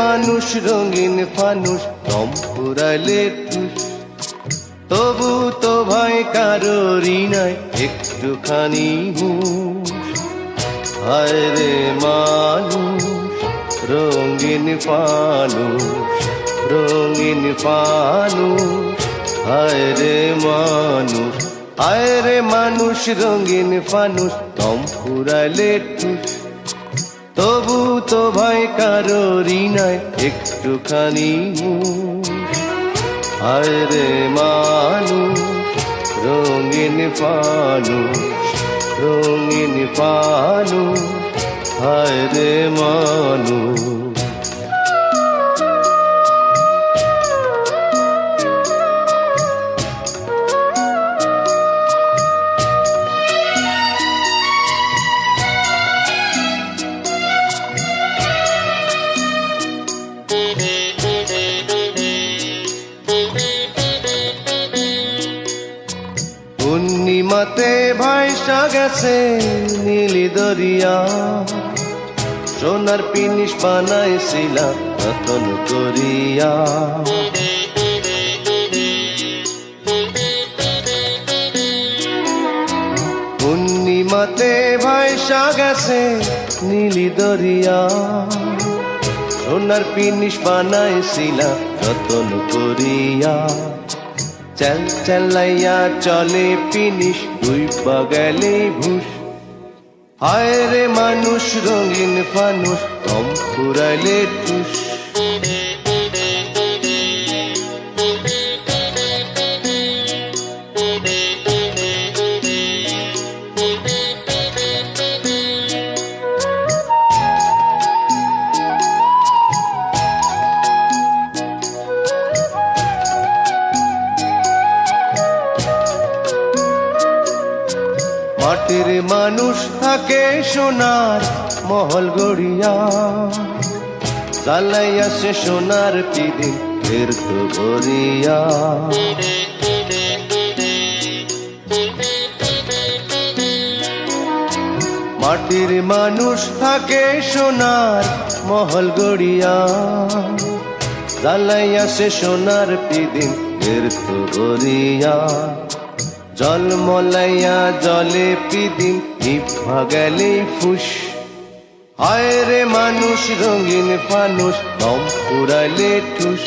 মানুষ রঙিন ফানুষ কম ফুরালে তবু তো ভাই কারোরই নাই একটুখানি হুঁশ। হায় রে মানুষ, রঙিন ফানুষ রঙিন ফানুষ হায় রে মানুষ মানুষ, রঙিন ফানুষ কম ফুরালে তবু তো ভাই কারোরই নাই, একটুখানি রে মানুষ, রঙিন পানুষ রঙিন পানুষ হায় রে মানুষ পূর্ণিমাতে ভাইসা গেছে নীলি দরিয়া। সোনার পিনিস বানাইছিলা রতন করিয়া। পূর্ণিমাতে ভাইসা গেছে নীলি দরিয়া। সোনার পিনিস বানাইছিলা রতন করিয়া। চাল চালাইয়া চলে পিনিস দুই বাগালে ভুষ হায় রে মানুষ রঙিন ফানুষ কম ফুরাইলে টুস মাটির মানুষ থাকে সোনার মহল গড়িয়া। চালাইয়া সে সোনার পিদিন ফের তো গড়িয়া মাটির মানুষ থাকে সোনার মহল গড়িয়া। চালাইয়া সে সোনার পিদিন ফের তো গড়িয়া জল মলাইয়া জলে পিদিন নিভা গেলে ফুস। হায় রে মানুষ, রঙিন ফানুষ কম পুরাইলে ঠুস।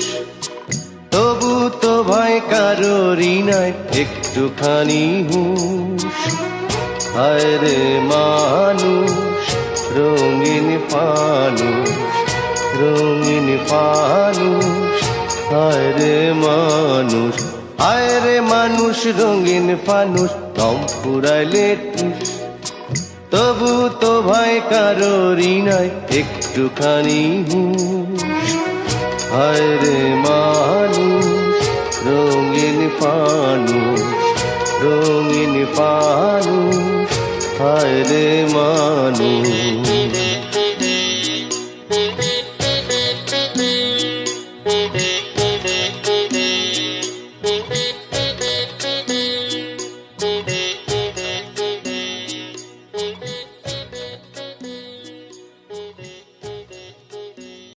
তবু তো ভাই কারোরই নাই, একটুখানি হুস হায় রে মানুষ, রঙিন ফানুষ রঙিন ফানুষ হায় রে মানুষ হায় রে মানুষ, রঙিন ফানুষ কম পুরাইলে টুস তবু তো ভাই কারোরই নাই, একটুখানি হুঁশ। রে মানুষ, রঙিন ফানুষ রঙিন ফানুষ, হায় রে মানুষ।